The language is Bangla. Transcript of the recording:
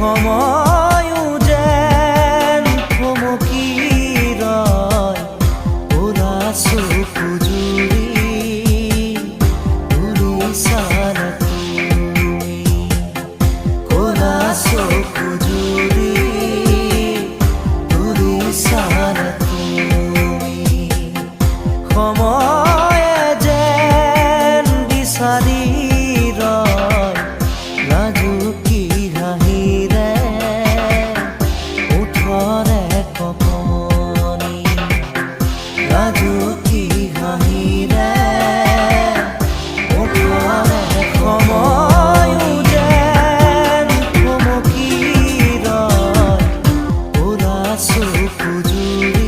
সময় যেন কমকি রয় ওরা সুখুজুরি উড়ি সারা তুমি কোনা সুখুজুরি উড়ি সারা তুমি সময় যেন বিচারি সুকুজুরে